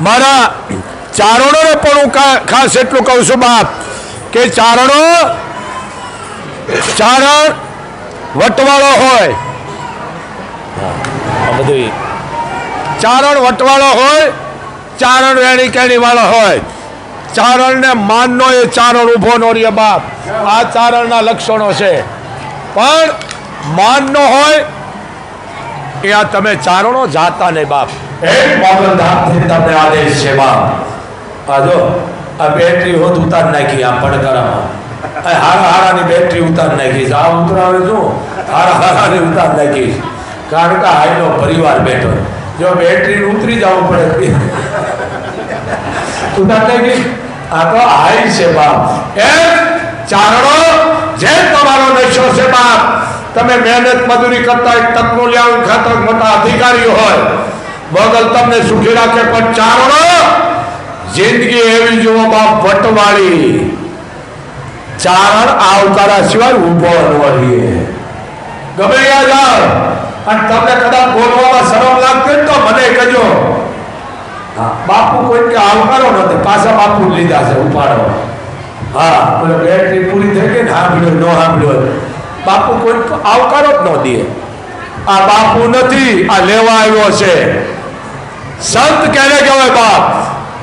મારા ચારણોને પણ હું ખાસ એટલું કહું છું બાપ કે ચારણો ચારણ વટવાળો હોય. ચારણ વટવાળો હોય ચારણ વેણી કેણી વાળો હોય. ચારણને માનનો એ ચારણ ઊભો નો રે બાપ. આ ચારણના લક્ષણો છે. પણ માનનો હોય એ આ તમે ચારણો જાતા નહીં બાપ. એક માત્ર ધામથી તમને આદેશ છે બાપ આ આ બેટરી હોત ઉતાર નાખી આ પડકારામાં હારા હારાની બેટરી ઉતાર નાખી છે. આ ઉતરાવે શું હારા હારાની ઉતાર નાખીશ કારણ કે હાઈનો પરિવાર બેઠો જો બેટરી ઉતરી જવું પડે ઉતાર નાખી આ તો હાઈ છે બાપ એમ ચારણો જે તમારો નશો છે બાપ તમે મહેનત મજૂરી કરતા એક તકનું લ્યાવું ખાતર મોટા અધિકારીઓ હોય બગલ તમને સુખી રાખે, પણ ચારણો જિંદગી એવી જુઓ બાપ વટવાળી. ચારણ આવકારા સિવાય ઊભો રહીએ. ગમે ત્યાં જાઓ, અને તમને કદાચ બોલવામાં શરમ લાગતી તો મને કહેજો બાપુ કોઈ કે આવકારો નથી પાછા બાપુ લીધા છે, ઉપાડો. હા, બોલે, બેટરી પૂરી થઈ ગઈ ને સાંભળ્યો ન સાંભળ્યો બાપુ કોઈ આવકારો જ ન દે. આ બાપુ નથી, આ લેવા આવ્યો છે. સંત કેને કહેવાય બાપ?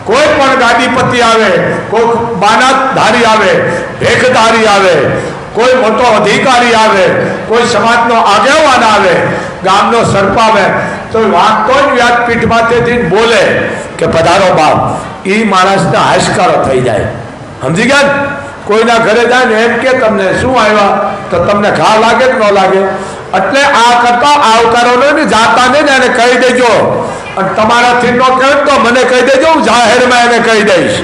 કોઈ પણ ગાદીપતિ આવે કોઈ બાનાધારી આવે ભેખધારી આવે, કોઈ મોટો અધિકારી આવે, કોઈ સમાજનો આગેવાન આવે, ગામનો સર્પ આવે તો વાંચતો જ વ્યાસપીઠમાંથી બોલે કે પધારો બાપ એ માણસને હાશકારો થઈ જાય. સમજી ગયા કોઈના ઘરે જાય ને એમ કે તમને શું આવ્યા? તો તમને ઘા લાગે કે ન લાગે? એટલે આ કરતા જાતા ને એને કહી દેજો. અને તમારાથી ન કહે તો મને કહી દેજો, હું જાહેરમાં એને કહી દઈશ.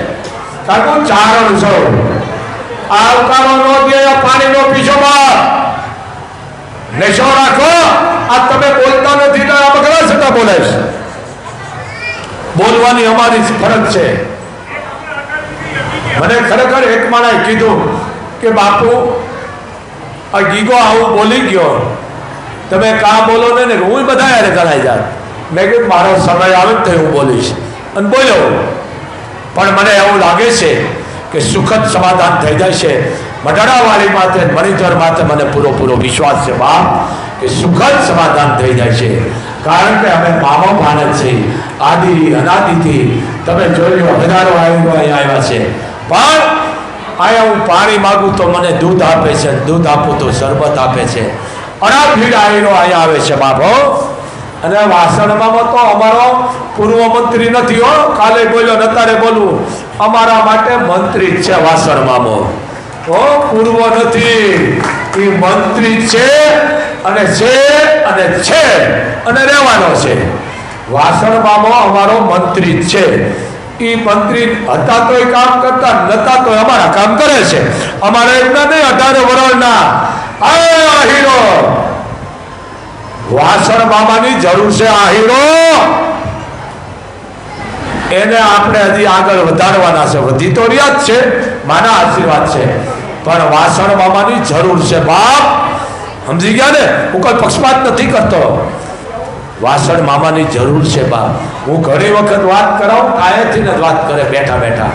કારણ કે હું ચારણ છું. આવકારો નો દે પાણીનો પીછો બાપ. નશો રાખો. આ તમે બોલતા નથી તો આ બગડા છતાં બોલે બોલવાની અમારી ફરજ છે. મને ખરેખર એક માણાએ કીધું કે બાપુ, આ ગીગો આવું બોલી ગયો. તમે કા બોલો ને હું બધા યારે કરાઈ જાય મેં કીધું, મારો સમય આવે ને તો હું બોલીશ. અને બોલ્યો. પણ મને એવું લાગે છે કે સુખદ સમાધાન થઈ જશે. મઢડાવાળી માથે મણિધર માથે મને પૂરો વિશ્વાસ છે બાપ કે સુખદ સમાધાન થઈ જશે. કારણ કે અમે મામો ભાણત છે, આદિ, અનાદિથી. તમે જોઈ લો, હજારો આયુઓ અહીંયા આવ્યા છે. પણ અહીંયા હું પાણી માગું તો મને દૂધ આપે છે, દૂધ આપું તો શરબત આપે છે. અનાભીડ આવીનો અહીંયા આવે છે, બાપો અને વાસણમાં તો અમારો પૂર્વ મંત્રી નથી હો. કાલે બોલ્યો ને અત્યારે બોલવું. અમારા માટે મંત્રી જ છે વાસણ મામો પૂર્વ નથી. એ મંત્રી છે અને છે અને છે અને રહેવાનો છે. વાસણ મામો અમારો મંત્રી છે. એ મંત્રી હતા તો કામ કરતા, નતા તો અમારા કામ કરે છે. અમારે એમના નહીં અઢારે વરણના. આ હીરો! વાસણ મામાની જરૂર છે, આ હીરો. એને આપણે હજી આગળ વધારવાના છે. વધી તો રહ્યા જ છે મારા આશીર્વાદ છે. પણ વાસણ મામાની જરૂર છે. બાપ, સમજી ગયા ને? હું કોઈ પક્ષપાત નથી કરતો. વાસણ મામાની જરૂર છે, બાપ. હું ઘણી વખત વાત કરાવું, કાયથી જ વાત કરે, બેઠા બેઠા.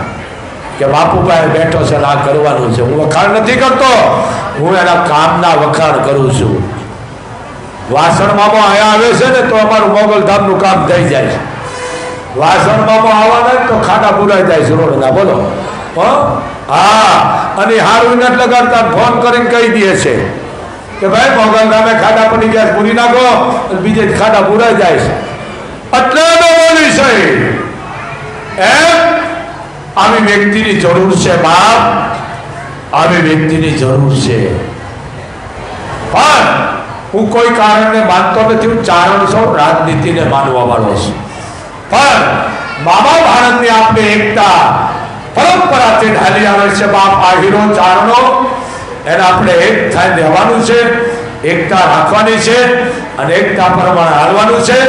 કે બાપુ ભાઈ બેઠો છે આ કરવાનું છે. હું વખાણ નથી કરતો. હું એના કામના વખાણ કરું છું. વાસણ મામો અહીંયા આવે છે ને તો અમારું મોગલધામનું કામ થઈ જાય છે. વાસણ મામો આવવાના તો ખાડા પુરાઈ જાય છે રોડના, બોલો. હો? અને હારું નથી લગાડતા, ફોન કરીને કહી દે છે કે ભાઈ, મોગલ ગામે ખાડા પડી ગયા પૂરી નાખો બીજે ખાડા પુરાઈ જાય છે. એટલે બોલી છે એમ? આવી વ્યક્તિની જરૂર છે બાપ, આવી વ્યક્તિની જરૂર છે. પણ હું કોઈ કારણને માનતો નથી, હું ચારણ છું રાજનીતિને માનવા વાળો છું. પણ મામા ભારતની આપણે એકતા પરંપરાથી ઢાલી આવે છે, બાપ આ હીરો ચારણો, એને આપણે એક થાય રહેવાનું છે, એકતા રાખવાની છે, અને એકતા પ્રમાણે હાલવાનું છે,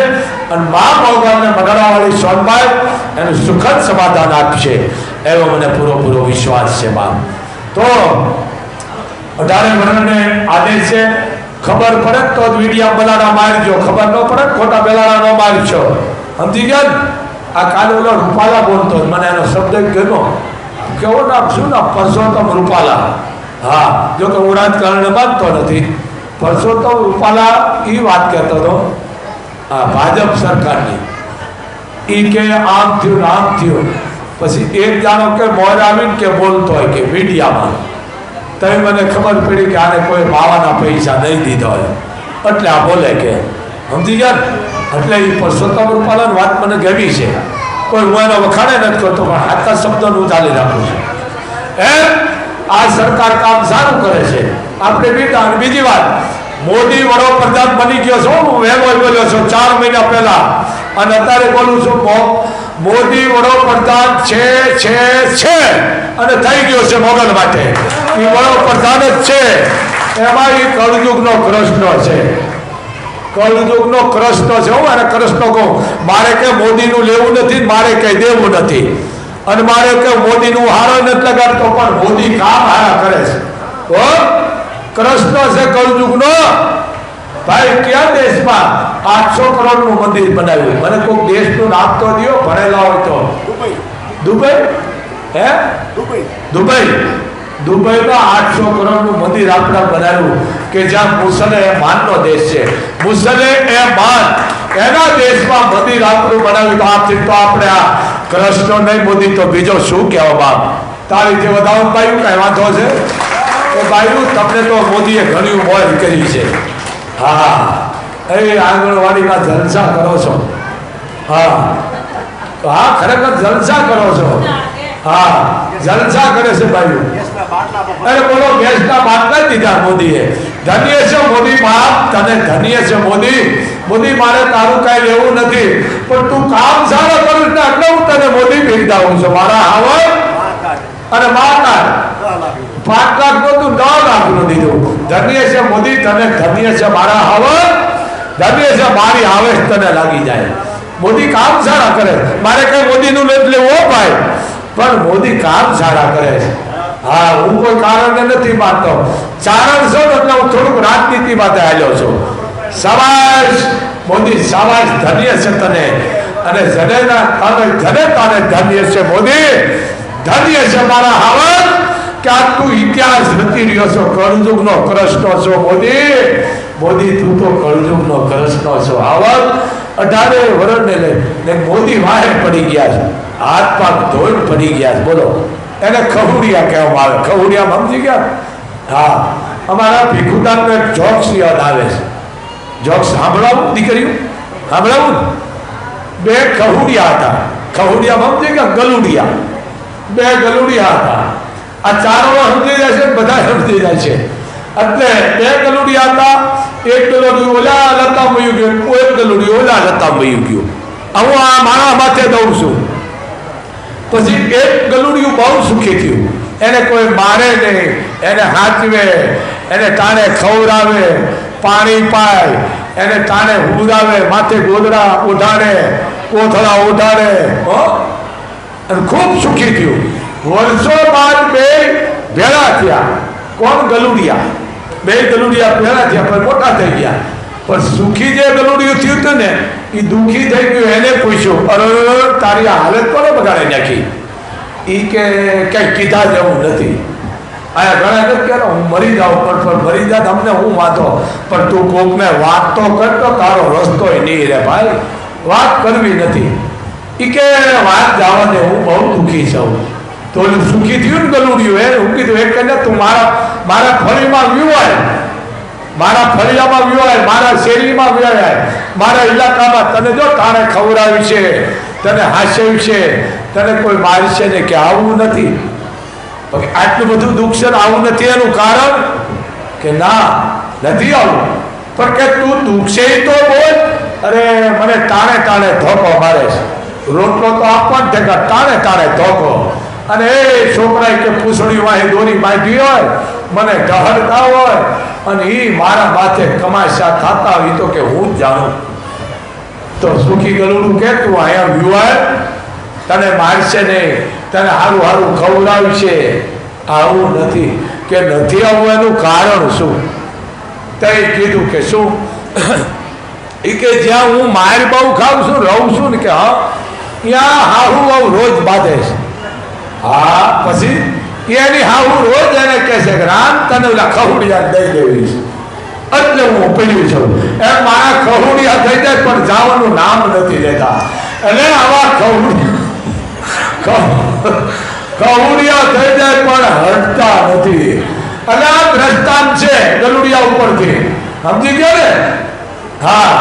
અને મા ભગવાનને મગડાવાળી સોનભાઈ એનું સુખદ સમાધાન આપશે, એવો મને પૂરો વિશ્વાસ છે, બાપ. તો અઢારે વર્ણને આદેશ છે ખબર પડે તો જ વીડિયા બલાડા મારજો. ખબર ન પડે ખોટા બેલાડા ન મારજો. સમજી ગયા આ કાલે ઓલો રૂપાલા બોલતો મને એનો શબ્દ ગમ્યો. કેવો નામ? શું નામ? પરસોત્તમ રૂપાલા. હા, જો કે હું રાજકારણને માનતો નથી. પરસોત્તમ રૂપાલા એ વાત કહેતો હતો. આ ભાજપ સરકારની. એ કે આમ થયું આમ થયું. પછી એક જાણો કે મોર આવીને કે બોલતો હોય કે મીડિયામાં તઈ મને ખબર પડી કે આને કોઈ માવાના પૈસા નહીં દીધા હોય. એટલે આ બોલે કે, સમજી ગયા એટલે એ પરસોત્તમ રૂપાલાની વાત મને ગમી છે. કોઈ હું એનો વખાણે નથી કરતો, પણ હાથના શબ્દોનું હું ચાલી રાખું છું. એમ આ સરકાર કામ સારું કરે છે. આપણે બીટા અને બીજી વાત. મોદી વડાપ્રધાન બની ગયો છો, હું વહેલો બોલ્યો છું, ચાર મહિના પહેલા. અને અત્યારે બોલું છું મોદી વડાપ્રધાન છે છે છે. અને થઈ ગયો છે મોગલ માટે. એ વડાપ્રધાન જ છે. એમાં એ કળયુગનો કૃષ્ણ છે. કળયુગનો કૃષ્ણ છે હું અને કૃષ્ણ કહું. મારે કે મોદીનું લેવું નથી, મારે કઈ દેવું નથી. અને મારે કે મોદીનું હારો નથી લગાડતો, પણ મોદી કામ હારા કરે છે. કૃષ્ણ છે કળયુગનો. ભાઈ કયા દેશમાં આઠસો કરોડનું મંદિર બનાવ્યું? મને કોઈ દેશનું નામ તો દો ભણેલા હોય તો. દુબઈ. દુબઈ? હે? દુબઈ. દુબઈ. દુબઈમાં આઠસો કરોડનું મંદિર આપણે બનાવ્યું કે જ્યાં મુસલે એ માનનો દેશ છે. મુસલે એ માન. એના દેશમાં મંદિર આપણું બનાવ્યું. તો આથી તો આપણે આ કૃષ્ણ નહીં મોદી તો બીજો શું કહેવા બાપ તારી જે વધારો પાયું કઈ વાંધો છે? તો બાયું તમને તો મોદીએ ઘણી મોજ કરી છે. હા. એ આંગણવાડીમાં જલસા કરો છો. હા. હા, ખરેખર જલસા કરો છો. હા. જલસા કરે છે દેશના અરે બોલો, ગેસના બાટલા દીધા મોદીએ. ધન્ય છે મોદી બાપ, તને ધન્ય છે મોદી. મોદી, મારે તારું કાંઈ લેવું નથી. પણ તું કામ સારા કરું એટલે હું તને મોદી બિરદાવું છું. મારા હાવર અને માતા પાંચ લાખનું તું દસ લાખનું દીધું. ધન્ય છે મોદી, તને ધન્ય છે મારા હાવર ધન્ય છે મારી આવેશ તને લાગી જાય. મોદી કામ સારા કરે. મારે કઈ મોદીનું નથી લેવું ભાઈ. પણ મોદી કામ સારા કરે છે. હા, હું કોઈ કારણને નથી માનતો. ચારણ છો એટલે હું થોડુંક રાજનીતિ માટે આવ્યો છું. સવાજ મોદી સવાજ ધન્ય છે તને. અને જનેના તારે ધન્ય છે મોદી. ધન્ય છે મારા હાવર કે તું ઇતિહાસ રચી રહ્યો છો? કળયુગનો કૃષ્ણ છો મોદી? મોદી, તું તો કળયુગનો કૃષ્ણ છો. આવત અઢારે વર્ષને લઈ ને મોદી વાહે પડી ગયા છે. હાથ પાક ધોઈ પડી ગયા છે. બોલો, એને ખવડિયા કહેવામાં આવે. ખવડિયા સમજી ગયા? હા. અમારા ભીખુદાનનો એક જોક્સ યાદ આવે છે. જોક્સ સાંભળાવું દીકરીઓ? સાંભળાવું? બે ખવડિયા હતા. ખવડિયા સમજી ગયા? ગલુડિયા. બે ગલુડિયા હતા. આ ચારો સમજી જાય છે, બધા સમજી જાય છે. એટલે બે ગલુડિયા હતા, એક ગલુડી ઓલા લતા મયું ગયું, એક ગલુડિયું ઓલા લતા મયું ગયું. હું આ મારા માથે દઉં છું. પછી એક ગલુડિયું બહુ સુખી થયું. એને કોઈ મારે નહીં, એને હાચવે, એને તાણે ખવડાવે, પાણી પાય, એને તાણે ઉડાવે માથે ગોદડા ઉઢાડે કોથળા ઉઢાડે ખૂબ સુખી થયું. વર્ષો બાદ બે ભેળા થયા. કોણ ગલુડિયા? બે ગલુડિયા ભેળા થયા, પણ મોટા થઈ ગયા. પણ સુખી જે ગલુડિયું થયું હતું ને એ દુઃખી થઈ ગયું, એને પૂછ્યું, અરે, તારી હાલત કોને બગાડી નાખી? એ કે, કઈ કીધા જેવું નથી. આયા ઘણા નથી કે હું મરી જાઉં, પણ પણ મરી જાત અમને હું વાંધો? પણ તું કોકને વાત તો કરતો તારો રસ્તો નહીં રે ભાઈ. વાત કરવી નથી. એ કે, વાત જવા દે, હું બહુ દુઃખી છું. તો સુખી થયું ને ગલુડિયું એ હું કીધું એ કને તું મારા મારા ફળીમાં વિવાય મારા ફળિયામાં વિવાય મારા શેરીમાં વિવાય મારા ઇલાકામાં તને જો તાણે ખવડાવ્યું છે, તને હાસ્યું છે, તને કોઈ મારશે ને કે આવું નથી. આટલું બધું દુઃખ છે આવું નથી એનું કારણ કે ના, નથી આવું. પણ કે તું દુઃખશે તો બોલ. અરે, મને તાણે તાણે ધોકો મારે છે. રોટલો તો આપવા જ ઠેકા તાણે તાણે ધોકો. અને એ છોકરાએ કે પૂછડી વાહી દોરી બાંધી હોય, મને ગહડતા હોય, અને એ મારા માથે કમાશા થતા હોય તો કે હું જ જાણું. તો સુખી ગલુડું કે તું અહીંયા વિવાય તને મારશે નહીં, તને સારું સારું ખવડાવશે. આવું નથી કે નથી આવું એનું કારણ શું? તે કીધું કે શું? એ કે જ્યાં હું માર બહુ ખાઉં છું, રહું છું ને કે હા, ત્યાં હારું આવું રોજ બાંધે છે. હા, પછી એની હા હું રોજ એને કહે છે કે, રામ, તને ઓલા ખહુડિયા દઈ દેવી છે એટલે હું પીડ્યું છું એમ મારા ખહુડિયા થઈ જાય, પણ જવાનું નામ નથી લેતા. અને આવા ખહુડિયા ખહુડિયા થઈ જાય, પણ હટતા નથી. અને આ દ્રષ્ટાંત છે ગલુડિયા ઉપરથી. સમજી ગયો ને? હા.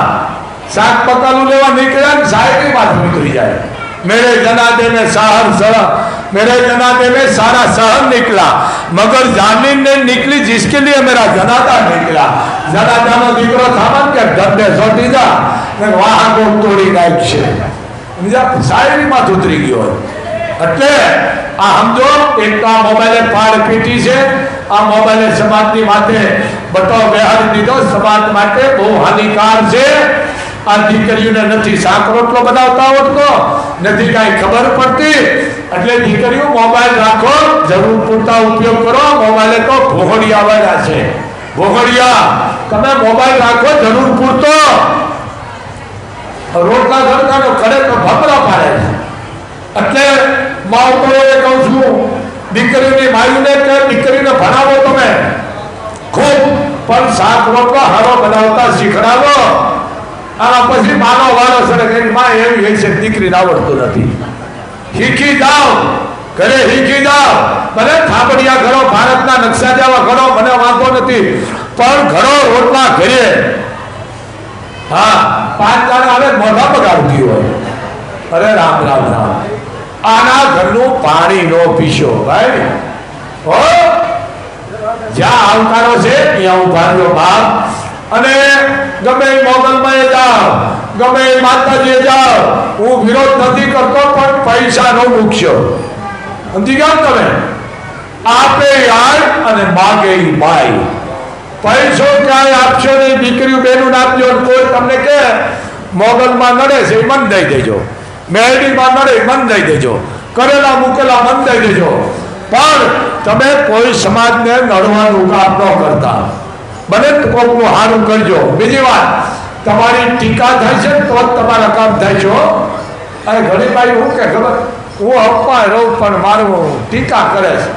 શાક પકાલું લેવા નીકળ્યા ને સાહેબી માથું નીકળી જાય. મેળે જનાદે ને સાહર સરા मेरे जनाजे में सारा शहर निकला मगर जामिन ने निकली जिसके लिए मेरा जनाजा निकला जनाजा નો દીકરો થામન કે ડબે સોટી જા ને વાહ ગો તોડી નાખશે સમજ્યા શાયરી માં ઉતરી ગયો એટલે આ સમજો એક તો આ મોબાઈલે પાડ પીટી છે આ મોબાઈલે સમાજની માથે બટાવ બેહાડી દીધો સમાજ માટે બહુ હાનિકાર છે આ દીકરીઓને નથી શાક રોટલો બનાવતા આવડતો નથી કાંઈ ખબર પડતી. એટલે દીકરીઓ મોબાઈલ રાખો, જરૂર પૂરતા ઉપયોગ કરો, મોબાઈલે તો ભોગડિયા વાળા છે. ભોગડિયા, તમે મોબાઈલ રાખો, જરૂર પૂરતો. રોટલા ઘરકાનો કરે તો ભપરા પાડે એટલે માવતરોએ કહું છું દીકરીની માયુને કે દીકરીને ભણાવો તમે. ખૂબ, પણ શાક રોટલો હારો બનાવતા શીખડાવો. આના પછી માનો વાળો સડે કે માં એવી હોય છે દીકરીને આવડતું નથી. શીખી જાઓ. ઘરે શીખી જાઓ. ભલે થાપડિયા ઘરો ભારતના નકશા જેવા ઘરો મને વાંધો નથી, પણ ઘરો રોટલા ઘરે હા, પાંચ દાડા હવે મોઢા બગાડતી હોય. અરે રામ રામ રામ. આના ઘરનું પાણી નો પીશો, ભાઈ. હો? જ્યાં આવકારો છે, ત્યાં ઊભા રહ્યો બાપ. અને ગમે મોગલમાં જાઓ, ગમે માતાજીએ જાઓ, હું વિરોધ નથી કરતો, પણ પૈસા નો મૂકશો સમજી ગયા તમે? આપે યાર અને માગે ભાઈ. પૈસો ક્યાંય આપશો નહીં, દીકરીઓ બેનું આપજો કોઈ તમને કે મોગલમાં નડે છે એ મન દઈ દેજો. મેરડીમાં નડે મન દઈ દેજો. કરેલા મૂકેલા મન દઈ દેજો. પણ તમે કોઈ સમાજને નડવાનું કામ ન કરતા. તો કોકનું હારું કરજો. બીજી વાત, તમારી ટીકા થાય છે તો જ તમારા કામ થાય છે. અને ઘણી બાઈ હું કે ખબર? હું અપમાન રહું પણ મારું ટીકા કરે છે.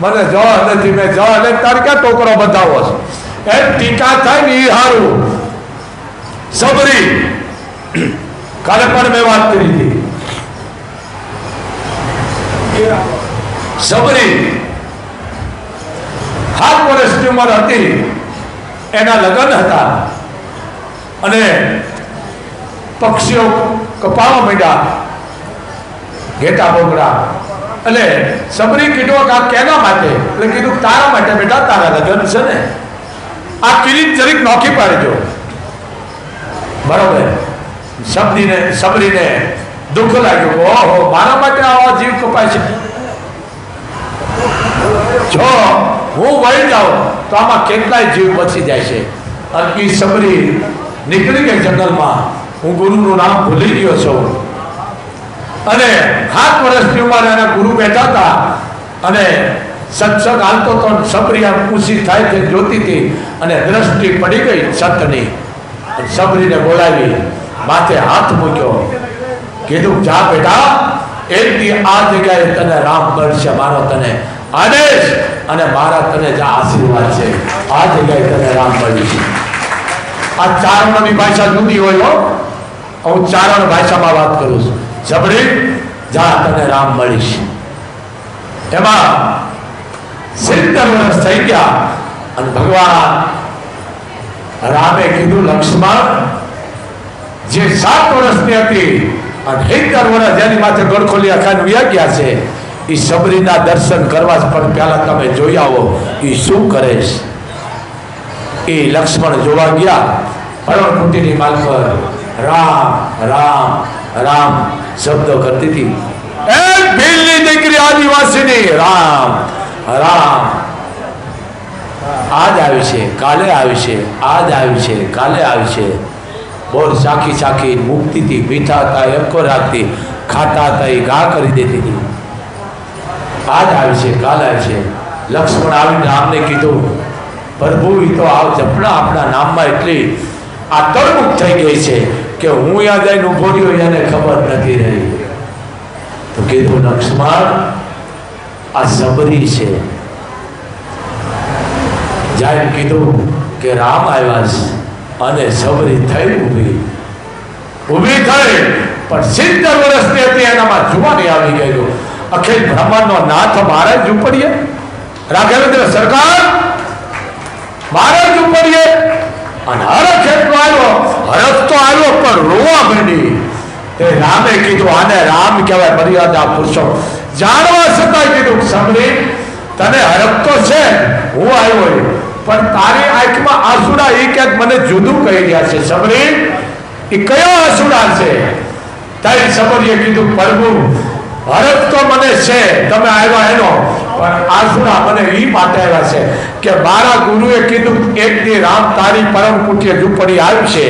મને જવા નથી, મેં જવા એટલે તારે ક્યાં ટોકરો બતાવો છે? એ ટીકા થાય ને એ હારું. સબરી. કાલે પણ મેં વાત કરી હતી. સબરી. સાત વર્ષની ઉંમર હતી. એના લગ્ન હતા. અને પક્ષીઓ કપાવા માંડ્યા. ઘેટા બોકડા એટલે સબરી કીધો કે આ કેના માટે? એટલે કીધું, તારા માટે બેટા, તારા લગ્ન છે ને. આ કિરીટ જરીક નોખી પાડજો બરોબર. સબરીને સબરીને દુઃખ લાગ્યું. ઓહો, મારા માટે આવા જીવ કપાય છે. જો, હું વહી જાઉં. તો આમાં કેટલાય જીવ બચી જાય છે? એ સબરી નીકળી ગઈ જંગલમાં. હું ગુરુનું નામ ભૂલી ગયો છું. અને સાત વર્ષની ઉંમરે એના ગુરુ બેઠા હતા. અને સત્સંગ હાલતો તો સબરી આમ ઊંચી થાય તે જોતી હતી. અને દ્રષ્ટિ પડી ગઈ સતની સબરીને બોલાવી. માથે હાથ મૂક્યો. કીધું, જા બેટા, એક આ જગ્યાએ તને રામ મળશે મારો તને આદેશ. અને મારા તને જે આશીર્વાદ છે. આ જગ્યાએ તને રામ મળ્યું છે. આ ચારણની ભાષા જુદી હોય હો. હું ચારણ ભાષામાં વાત કરું છું. જબરી જા તને રામ મળીશ એમાં સિત્તેર વર્ષ થઈ ગયા અને ભગવાન રામે કીધું, લક્ષ્મણ, જે સાત વર્ષની હતી અને સિત્તેર વર્ષ જેની માથે ગળખોલી ખાન વ્યા છે એ સબરીના દર્શન કરવા પણ પહેલા તમે જોઈ આવો. એ શું કરે છે? એ લક્ષ્મણ જોવા ગયા. હરણકુટીની માલકર રામ રામ રામ શબ્દો કરતી હતી. એક ભીલની દીકરી આદિવાસીની, રામ રામ. આજ આવી છે, કાલે આવી છે, આજ આવી છે, કાલે આવી છે. બોર ચાખી ચાખી મૂકતી હતી મીઠા હતા એકો રાખતી ખાતા હતા એ ઘા કરી દેતી હતી. આજ આવી છે, કાલ આવી છે. લક્ષ્મણ આવીને રામને કીધું પ્રભુ તો આ જપણા આપણા નામમાં એટલી આ તળમુખ થઈ ગઈ છે કે હું યાદ આવીને ઊભો રહ્યો, એને ખબર નથી રહી. તો કીધું, લક્ષ્મણ, આ સબરી છે. જાય કીધું કે, રામ આવ્યા છે અને સબરી થઈ ઊભી. ઊભી થઈ, પણ સિત્તેર વર્ષની હતી, એનામાં જુવાની આવી ગયેલું. અખિલ બ્રહ્માંડનો નાથ મારે જ ઉપડીએ. રાઘવેન્દ્ર સરકાર, મારે જ ઉપડીએ. અને હરખ એટલો આવ્યો હરખ તો આવ્યો, પણ રોવા માંડી. તે રામે કીધું, આને રામ કહેવાય, મર્યાદા પુરુષો. જાણવા છતાં કીધું સમરી તને હરખ તો છે, હું આવ્યો. પણ તારી આંખમાં આસુડા એ ક્યાંક મને જુદું કહી રહ્યા છે. સાંભળી એ કયો આસુડા છે? તારી સમરીએ કીધું, પ્રભુ હરખ તો મને છે, તમે આવ્યા એનો, પણ આંસુડા મને એ માટે આવ્યા છે કે મારા ગુરુએ કીધું, એક દી રામ તારી પરમ કુટીએ ઝૂંપડી આવશે.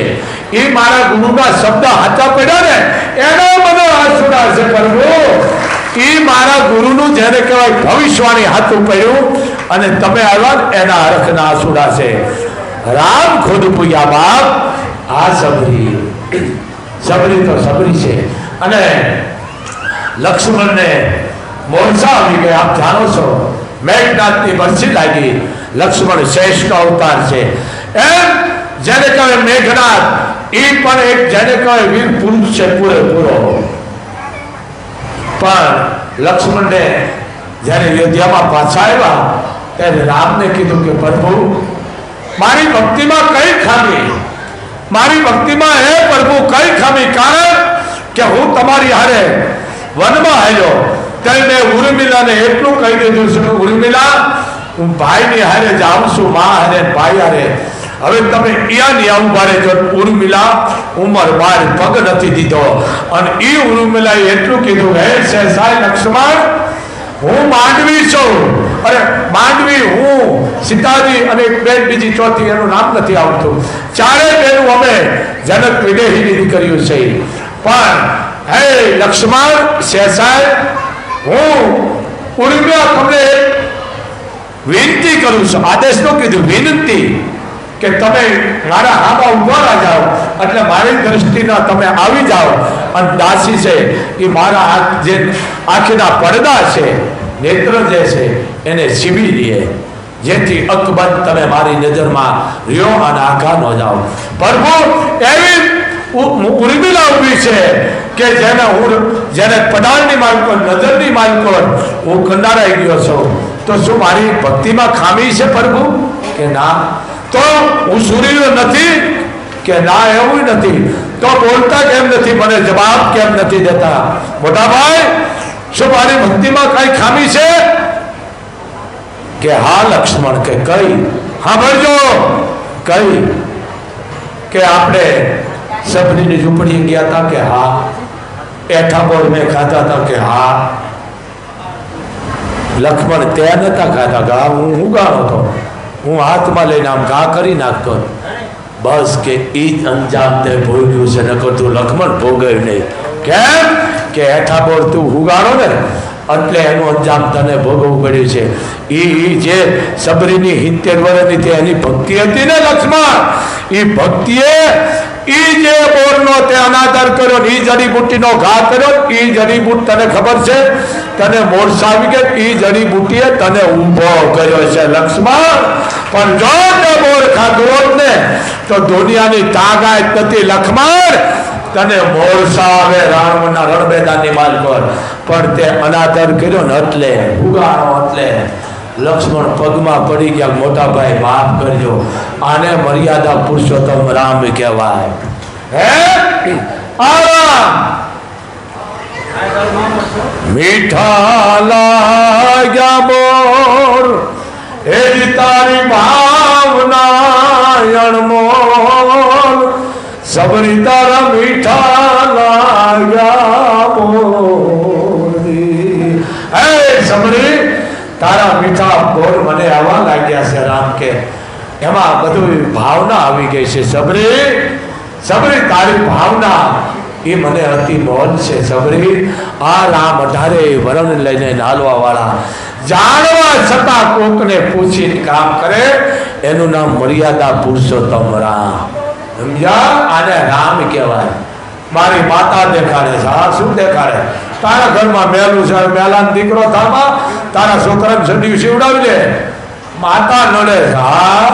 એ મારા ગુરુના શબ્દ હાચા પડ્યા ને, એનો મને આંસુડા છે પ્રભુ. એ મારા ગુરુનું જેને કહેવાય ભવિષ્યવાણી હાથું પડ્યું અને તમે આવ્યા એના હરખના આસુડા છે. રામ ખુદ પૂયા બાપ, આ સબરી. સબરી તો સબરી છે. અને લક્ષ્મણને મોરસા આવી ગયા. આપ જાણો છો, મેઘનાથની વર્ષી લાગી. લક્ષ્મણ શ્રેષ્ઠ અવતાર છે. એમ જેને કહે મેઘનાથ એ પણ એક જેને કહે વીર પુરુષ છે પૂરેપૂરો. પણ લક્ષ્મણને જ્યારે અયોધ્યામાં પાછા આવ્યા, ત્યારે રામને કીધું કે, પ્રભુ, મારી ભક્તિમાં કઈ ખામી? મારી ભક્તિમાં હે પ્રભુ, કઈ ખામી? કારણ કે હું તમારી હારે વનમાં હાલ્યો ત્યારે ઉર્મિલાને એટલું કહી દીધું છે ઉર્મિલા, હું ભાઈની હારે જાઉં છું, મા હારે ભાઈ હારે. હવે તમે અહીંયા નહીં આવું મારે જો ઉર્મિલા, ઉંમર બાર, પગ નથી દીધો. અને એ ઉર્મિલાએ એટલું કીધું, હે સહેસાઈ લક્ષ્મણ, હું માંડવી છું. અરે, માંડવી હું, સીતાજી અને બેન બીજી ચોથી, એનું નામ નથી આવતું. ચારે બેનું અમે જનક વિદેહીની દીકરીઓ છે પણ હે લક્ષ્મણ શેષાય હું ઉર્મિલા તમને વિનંતી કરું છું, આદેશ નો કીધું, વિનંતી કે તમે મારા હાથા ઊભા જાઓ, એટલે મારી દ્રષ્ટિના તમે આવી જાઓ. અને દાસી છે, એ મારા હાથ જે આંખના પડદા છે, નેત્ર જે છે, એને સીવી દે જેથી અકબંધ તમે મારી નજરમાં રહ્યો અને આઘા ન જાઓ. પ્રભુ, એવી ઉર્મિલા ઊભી છે કે જેને હું જેને પડાળની માલકો નજરની માલકો હું કંડારાઈ ગયો છું. તો શું મારી ભક્તિમાં ખામી છે પ્રભુ? કે ના. તો હું સૂર્ય નથી? કે ના, એવું નથી. તો બોલતા કેમ નથી? મને જવાબ કેમ નથી દેતા? મોટા ભાઈ શું મારી ભક્તિમાં કઈ ખામી છે? કે હા, લક્ષ્મણ, કે કઈ? સાંભળજો. કઈ? કે આપણે સબરીની ઝૂંપડી ગયા હતા કે હા. એઠા બોલ મેં ખાતા હતા કે હા. લક્ષ્મણ તે નતા ખાતા ગા હું ગાળો હતો હું હાથમાં લઈને આમ ઘા કરી નાખતો. બસ કે જ અંજામ તે ભોગ્યું છે. નકર તું લક્ષ્મણ ભોગવ્યું નહીં. કેમ? કે હેઠા બોલ તું હુગાડો ને. એટલે એનું અંજામ તને ભોગવવું પડ્યું છે. ઈ જે સબરીની હિત્તેર વર્ષની તે એની ભક્તિ હતી ને લક્ષ્મણ ઈ ભક્તિએ ઈ જે બોરનો તે અનાદર કર્યો એ જડીબુટ્ટીનો ઘા કર્યો એ જડીબુટ તને ખબર છે? તને મોરસા આવી કે એ જડીબુટ્ટીએ તને ઊભો કર્યો છે, લક્ષ્મણ. પણ જો તે બોર ખાધો ને, તો દુનિયાની તાગાત નથી, લક્ષ્મણ. તને મોરસા આવે, રાવણના રણબેદાની પર પણ તે અનાદર કર્યો ને એટલે, ઉગાડો એટલે. લક્ષ્મણ પગમાં પડી ગયા મોટા ભાઈ માફ કરજો. આને મર્યાદા પુરુષોત્તમ રામ કહેવાય. મીઠા મોર, એ તારી ભાવના અણમોલ. સબરી તારા મીઠા લાગ્યા બોર હે સબરી, તારા મીઠા આવા છે રામ કે, એમાં બધું ભાવના આવી ગઈ છે, સબરી સબરી, તારી ભાવના. એ મને અતિ મોન છે, સબરી, આ રામ અઢારે વરણ લઈને નાલવા વાળા જાણવા છતાં કોકને પૂછીને કામ કરે, એનું નામ મર્યાદા પુરુષોત્તમ રામ. સમજ્યા? આને રામ કહેવાય. મારી માતા દેખાડે છે. આ શું દેખાડે? તારા ઘરમાં મેલું છે, મેલાનો દીકરો થામાં તારા છોકરાને સડિયું સીવડાવી દે માતા નડે હા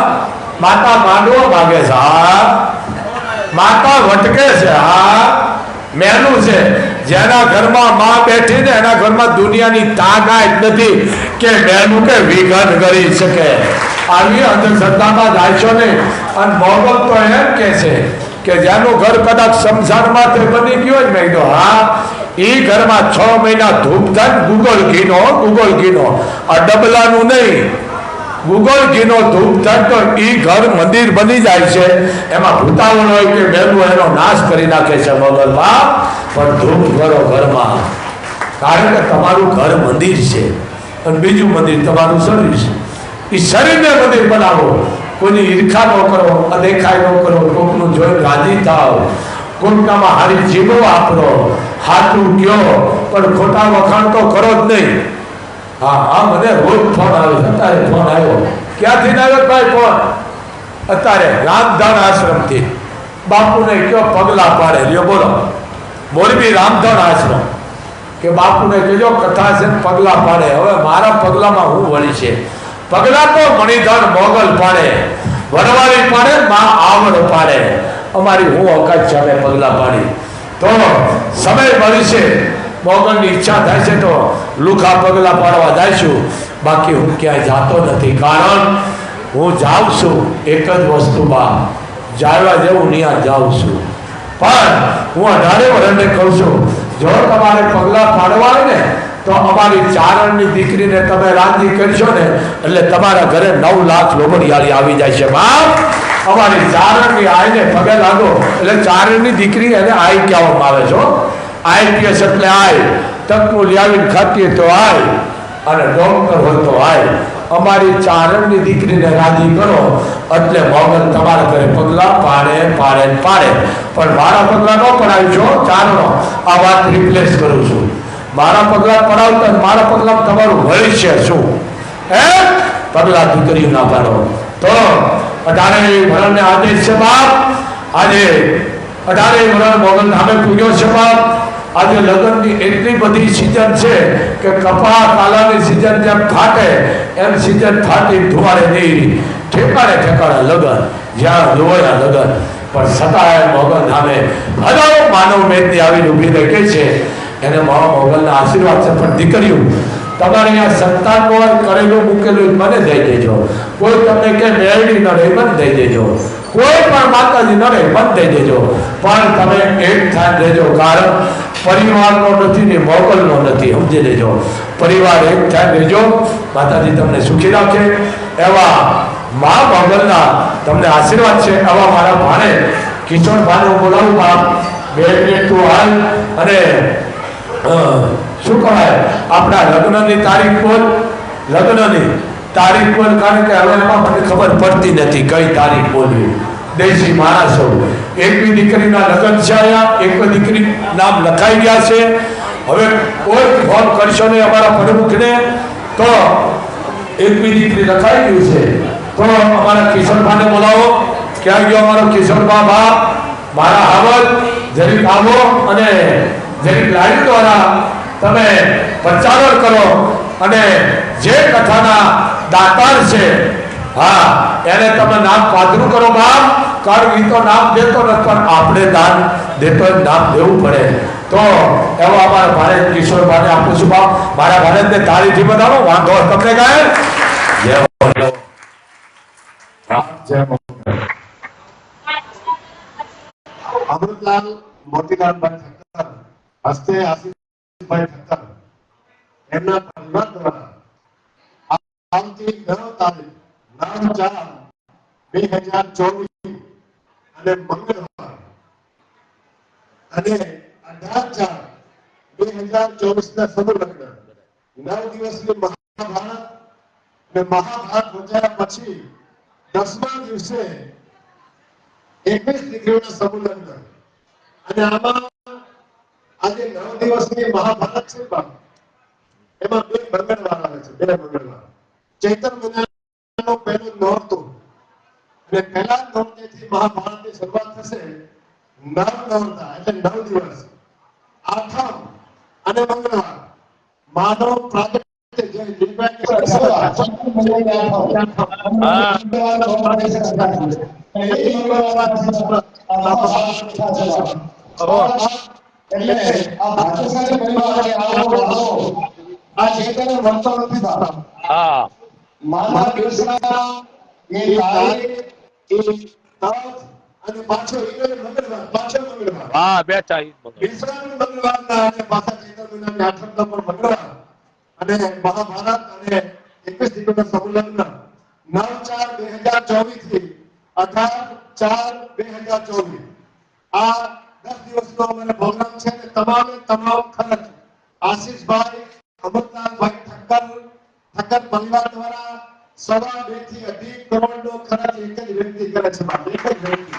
માતા માંડવો ભાગે હા માતા વટકે છે હા મેનું છે. જેના ઘરમાં માં બેઠી ને એના ઘરમાં દુનિયાની તાકાત નથી કે મેનું કે વિઘન કરી શકે. આવી અંધશ્રદ્ધામાં જાય છો ને. અને મોહબત તો એમ કે છે કે જેનું ઘર કદાચ સંસારમાં તે બની ગયો જ ને મેં હા એ ઘરમાં છ મહિના ધૂપ થાય ને ગુગલ ઘીનો ગુગલ ઘીનો. આ ડબલાનું નહીં. ગુગલ ઘીનો ધૂપ ચડતો એ ઘર મંદિર બની જાય છે. એમાં ભૂતાવણ હોય કે બેલું એનો નાશ કરી નાખે છે મોગલમાં, પણ ધૂપ કરો ઘરમાં. કારણ કે તમારું ઘર મંદિર છે અને બીજું મંદિર તમારું શરીર છે. એ શરીરને મંદિર બનાવો. કોઈની ઈર્ખા ન કરો અદેખાય ન કરો, કોકનું જોઈ રાજી થાવ. કોકનામાં હારી જીવો વાપરો. હાથું કયો, પણ ખોટા વખાણ તો કરો જ નહીં. હા હા, મને રોજ ફોન આવે છે. અત્યારે ફોન આવ્યો. ક્યાંથી આવ્યો ભાઈ ફોન અત્યારે રામધન આશ્રમથી. બાપુને કયો પગલા પાડે? લ્યો, બોલો. મોરબી રામધન આશ્રમ. કે બાપુને કહેજો કથા છે પગલા પાડે? હવે મારા પગલામાં હું વળી છે? પગલા તો મણિધર મોગલ પાડે. વરવાળી પાડે માં આવડ પાડે. અમારી હું અવકાશ ચાલે પગલાં પાડી. તો સમય મળશે મોગલની ઈચ્છા થાય છે તો લુખા પગલા પાડવા જઈશું બાકી હું ક્યાંય જાતો નથી. કારણ હું જાઉં છું એક જ વસ્તુમાં. જાળવા જેવું ત્યાં જાઉં છું. પણ હું અઢારે વર્ષને કહું છું, જો તમારે પગલાં પાડવા હોય ને, તો અમારી ચારણની દીકરીને તમે રાજી કરશો ને, એટલે તમારા ઘરે નવ લાખ લોબરિયાળી આવી જાય છે. બાપ, અમારી ચારણની આઈને પગે લાગો. એટલે ચારણની દીકરી એને આઈ કહેવામાં આવે છો આઈપીએસ એટલે આય. તકનું લ્યાવીને ખાતીએ તો આય. અને ડોક્ટર હોય તો આય. અમારી ચારણની દીકરીને રાજી કરો. એટલે મોગલ તમારા ઘરે પગલા પાડે પાડે પાડે. પણ મારા પગલા ન પડાવી છો ચારણો. આ વાત રિપ્લેસ કરું છું. મારા પગલા પડાવતા મારા પગલા તમારું ભવિષ્ય શું? હે? પગલા દીકરી ના પાડો. તો અઢારે વરણને આદેશ છે બાપ. આજે અઢારે વરણ મોગલ ધામે પૂજ્યો છે બાપ. આજે લગ્નની એટલી બધી સિઝન છે કે કપા કાલાની સિઝન જેમ ફાટે એમ સિઝન ફાટી ધુવાડે નહીં ઠેકાણે ઠેકાણે લગ્ન, જ્યાં ધોવાયા લગ્ન. પણ છતાંય મોગલ નામે હજારો માનવ મેદની આવીને ઊભી રહે છે. એને મારા મોગલના આશીર્વાદ છે. પણ દીકરીઓ, તમારે અહીંયા સંતાનનું કરેલું, મૂકેલું મને દઈ દેજો. કોઈ તમને કે મેળવી નડે મને દઈ દેજો. કોઈ પણ માતાજી ન રહે મને દઈ દેજો. પણ તમે એક થાય દેજો. કારણ પરિવારનો નથી ને મોકલનો નથી, સમજી લેજો. પરિવાર એક થાય, લેજો. માતાજી તમને સુખી રાખે. એવા મા મોગલના તમને આશીર્વાદ છે. એવા મારા ભાણે કિશોર હું બોલાવું બાપ બે મિનિટ તું હાલ. અને શું કહેવાય? આપણા લગ્નની તારીખ પર લગ્નની તારીખ પર કારણ કે હવે એમાં મને ખબર પડતી નથી કઈ તારીખ બોલવી. દેશી માણસો એકવી દીકરીના લગ્ન છે એક દીકરી નામ લખાઈ ગયા છે. હવે કોઈ ફોન કરશો નહીં અમારા પ્રમુખને. તો એકવી દીકરી લખાઈ ગયું છે. તો અમારા કિશોરભાને બોલાવો. ક્યાં ગયો અમારો કિશોરભા બા મારા હાવલ જરીક આવો અને જરીક લાડી દ્વારા તમે પ્રચારણ કરો. અને જે કથાના દાતાર છે હા એને તમે નામ પાદરું કરો બાપ. કારણ એ તો નામ દેતો નથી પણ આપણે દાન દેતો નામ દેવું પડે. તો એવો અમારા ભારત કિશોર ભાને આપું છું બાપ. મારા ભારતને તાળીથી બતાવો વાંધો તમને ગાય. જય. અમૃતલાલ મોતીલાલભાઈ ઠક્કર હસ્તે આશીષભાઈ ઠક્કર એમના પરિવાર દ્વારા આવતી દસ તારીખ ના મહાભારત વચાયા પછી દસમા દિવસે એકવીસ દીકરીઓના સમુલગ્ન લગ્ન અને આમાં આજે નવ દિવસની મહાભારત છે એમાં બે મંગળવાર આવે છે, બે મંગળવાર. ચૈતર મહિનાનો પહેલો નોરતો. અને પહેલા નોરતેથી મહાભારતની શરૂઆત થશે નવ નવતા એટલે નવ દિવસ. આઠમ અને મંગળવાર. માનવ પ્રાગટ્ય જે આ ચેતન નથી બાપા હા. માનવ દિવસના એ તારીખ એ તજ અને પાછો ઈનો મંગળવાર પાછો મંગળવાર હા બે ચાહી. વિશ્રામ મંગળવારના અને પાછા ચૈત્ર મહિનાની આઠમ નંબર મંગળવાર અને મહાભારત અને એકવીસ દીકરીના સંલગ્ન નવ ચાર બે હજાર ચોવીસથી અઢાર ચાર બે હજાર ચોવીસ. આ દસ દિવસનો અમારો પ્રોગ્રામ છે તમામે તમામ ખર્ચ આશીષભાઈ અમરલાલભાઈ ઠક્કર ઠક્કર પરિવાર દ્વારા સવા બેથી અઢી કરોડ નો ખર્ચ એક જ વ્યક્તિ કરે છે એક જ વ્યક્તિ.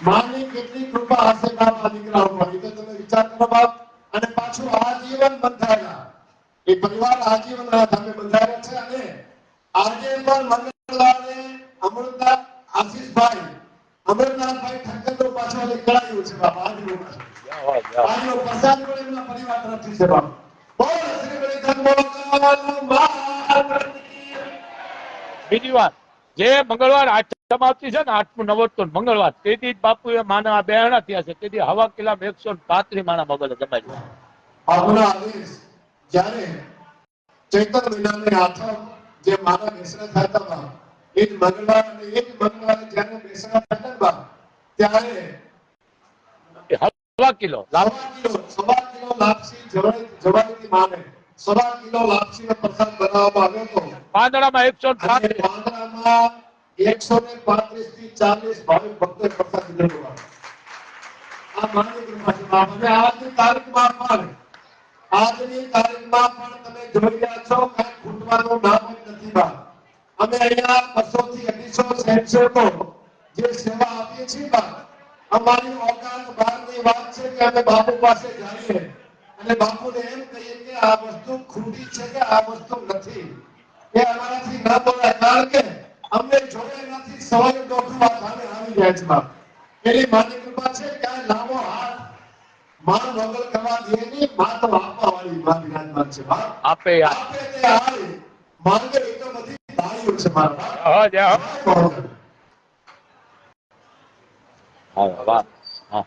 માની કેટલી કૃપા હશે બાપ આ દીકરા ઉપર? તો તમે વિચાર કરો બાપ. અને પાછું આજીવન બંધાયેલા. એ પરિવાર આજીવન આ ધામે બંધાયેલા છે અને આજે પણ મંગળવારે અમૃતા આશીષભાઈ અમરનાથભાઈ ઠક્કરનો પાછો આજે કરાયું છે બાપ આજનું. આજનો પ્રસાદ પણ એમના પરિવાર તરફથી છે બાપ. બોલ શ્રી બલિ. ધર્મોગલ મહારાજની બીજી વાત જે મંગળવાર આઠમ આવતી છે ને આઠમું નવોત્તર મંગળવાર તેથી જ બાપુ એ માના બેહણા થયા છે. તેથી હવા કિલ્લા એકસો પાંત્રી માના મગજ જમાઈ બાપુના આદેશ જ્યારે ચૈતન મહિનાની આઠમ જે માના બેસણા થતા હતા એ જ મંગળવાર અને એ જ મંગળવારે જ્યારે બેસણા થતા હતા ત્યારે હવા કિલો. હવા કિલો સવા કિલો લાપસી જવાય જવાઈથી માને. સવા કિલો લાપસીનો પ્રસાદ બનાવવામાં આવ્યો હતો. પાંદડામાં એકસો પાંદડામાં એકસો ને પાંત્રીસથી 40 ભાવિક ભક્તો પ્રસાદ લીધો. આ માની કૃપા છે. અને આજની તારીખમાં પણ આજની તારીખમાં પણ તમે જોઈ રહ્યા છો કાંઈ ખૂટવાનું નામ નથી બા. અમે અહીંયા બસો થી અઢીસો સ્વયંસેવકો જે સેવા આપીએ છીએ બા, અમારી ઓકાત બહારની વાત છે કે અમે બાપુ પાસે જઈએ. અને બાપુને એમ કહીએ કે આ વસ્તુ ખૂટી છે કે આ વસ્તુ નથી. એ અમારાથી ન બોલાય કારણ કે અમને જોડે નથી સવારે ડોક્ટર વાત સામે આવી જાય છે બાપ. એની માની કૃપા છે કે આ લાંબો હાથ માન વગર કરવા દે નહીં માં તો આપવા વાળી માં વિરાજમાન છે બાપ. આપે આપે તે હાય માંગે એ તો બધી દાળીઓ છે મારા હા જા. હા વાહ. હા.